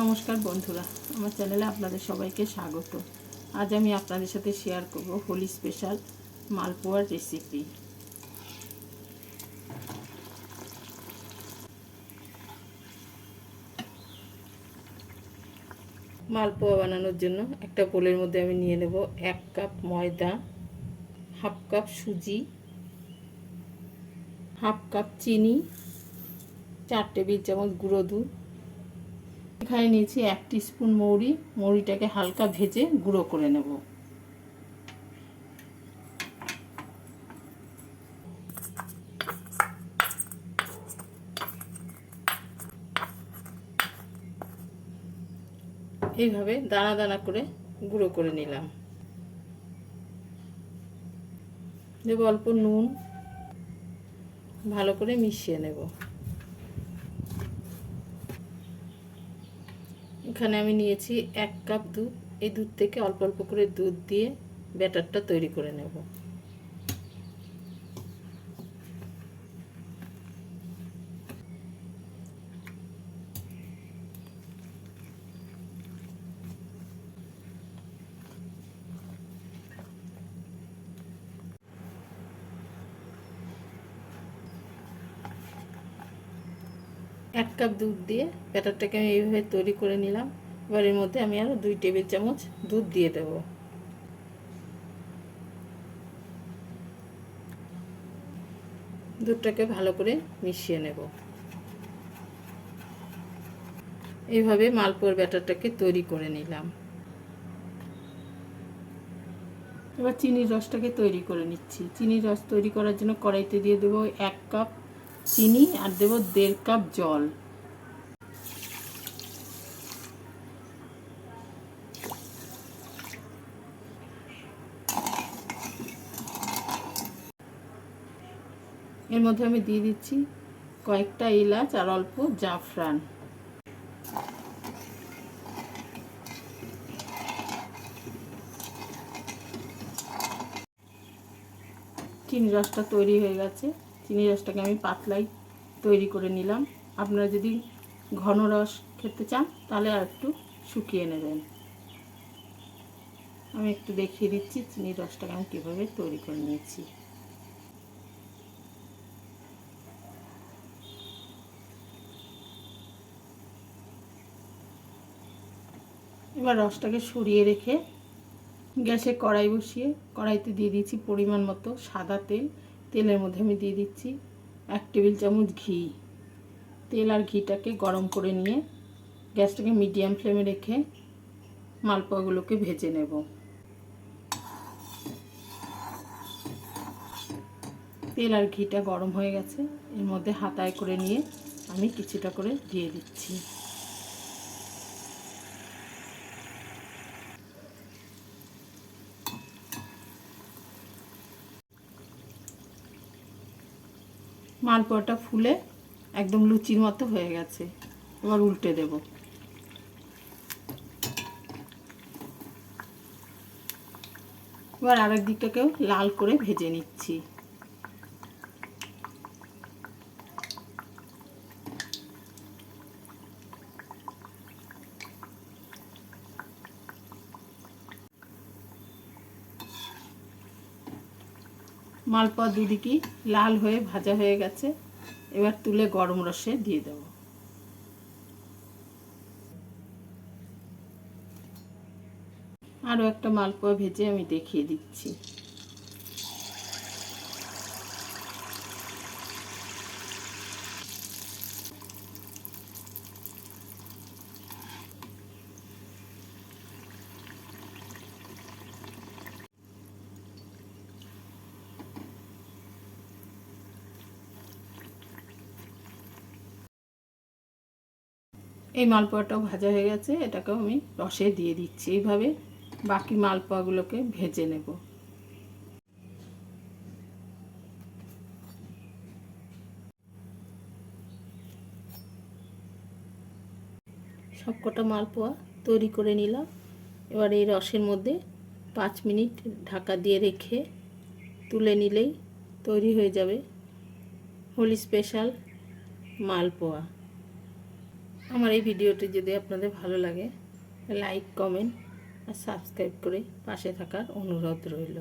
নমস্কার বন্ধুরা, আমার চ্যানেলে আপনাদের সবাইকে স্বাগত। আজ আমি আপনাদের সাথে শেয়ার করব হোলি স্পেশাল মালপোয়ার রেসিপি মালপোয়া বানানোর জন্য একটা বোলের মধ্যে আমি নিয়ে নেব এক কাপ ময়দা, হাফ কাপ সুজি, হাফ কাপ চিনি, চার টেবিল চামচ গুঁড়ো দুধ এখানে নিয়েছি এক স্পুন মৌরি। মৌরিটাকে হালকা ভেজে গুঁড়ো করে নেব। এইভাবে দানা দানা করে গুঁড়ো করে নিলাম। দেব অল্প নুন। ভালো করে মিশিয়ে নেব। এখানে আমি নিয়েছি এক কাপ দুধ। এই দুধ থেকে অল্প অল্প করে দুধ দিয়ে ব্যাটারটা তৈরি করে নেব। এক কাপ দুধ দিয়ে ব্যাটারটাকে আমি এইভাবে তৈরি করে নিলাম। এবার এর মধ্যে আমি আরও দুই টেবিল চামচ দুধ দিয়ে দেব। দুধটাকে ভালো করে মিশিয়ে নেব। এইভাবে মালপোয়ার ব্যাটারটাকে তৈরি করে নিলাম। এবার চিনির রসটাকে তৈরি করে নিচ্ছি। চিনির রস তৈরি করার জন্য কড়াইতে দিয়ে দেবো এক কাপ চিনি আর দেব দেড় কাপ জল। এর মধ্যে আমি দিয়ে দিচ্ছি কয়েকটা এলাচ আর অল্প জাফরান। চিনি রসটা তৈরি হয়ে গেছে। চিনি রসটাকে আমি পাতলাই তৈরি করে নিলাম। আপনারা যদি ঘন রস খেতে চান, তাহলে আর একটু শুকিয়ে নেবেন। আমি একটু দেখিয়ে দিচ্ছি চিনি রসটাকে আমি কীভাবে তৈরি করে নিয়েছি। এবার রসটাকে সরিয়ে রেখে গ্যাসে কড়াই বসিয়ে কড়াইতে দিয়ে দিচ্ছি পরিমাণ মতো সাদা তেল। তেলের মধ্যে আমি দিয়ে দিচ্ছি এক টেবিল চামচ ঘি। তেল আর ঘিটাকে গরম করে নিয়ে গ্যাসটাকে মিডিয়াম ফ্লেমে রেখে মালপোয়াগুলোকে ভেজে নেব। তেল আর ঘিটা গরম হয়ে গেছে, এর মধ্যে হাতায় করে নিয়ে আমি কিছুটা করে দিয়ে দিচ্ছি। মালপোয়াটা ফুলে একদম লুচির মতো হয়ে গেছে। এবার উল্টে দেব। এবার আরেক দিকটাকেও লাল করে ভেজে নিচ্ছি। মালপোয়া দুদিকে লাল হয়ে ভাজা হয়ে গেছে। এবার তুলে গরম রসে দিয়ে দেব। আরও একটা মালপোয়া ভেজে আমি দেখিয়ে দিচ্ছি। এই মালপোয়াটাও ভাজা হয়ে গেছে, এটাকেও আমি রসে দিয়ে দিচ্ছি। এইভাবে বাকি মালপোয়াগুলোকে ভেজে নেব। সবকটা মালপোয়া তৈরি করে নিলাম। এবার এই রসের মধ্যে পাঁচ মিনিট ঢাকা দিয়ে রেখে তুলে নিলেই তৈরি হয়ে যাবে হোলি স্পেশাল মালপোয়া। আমার এই ভিডিওটি যদি আপনাদের ভালো লাগে লাইক কমেন্ট আর সাবস্ক্রাইব করে পাশে থাকার অনুরোধ রইল।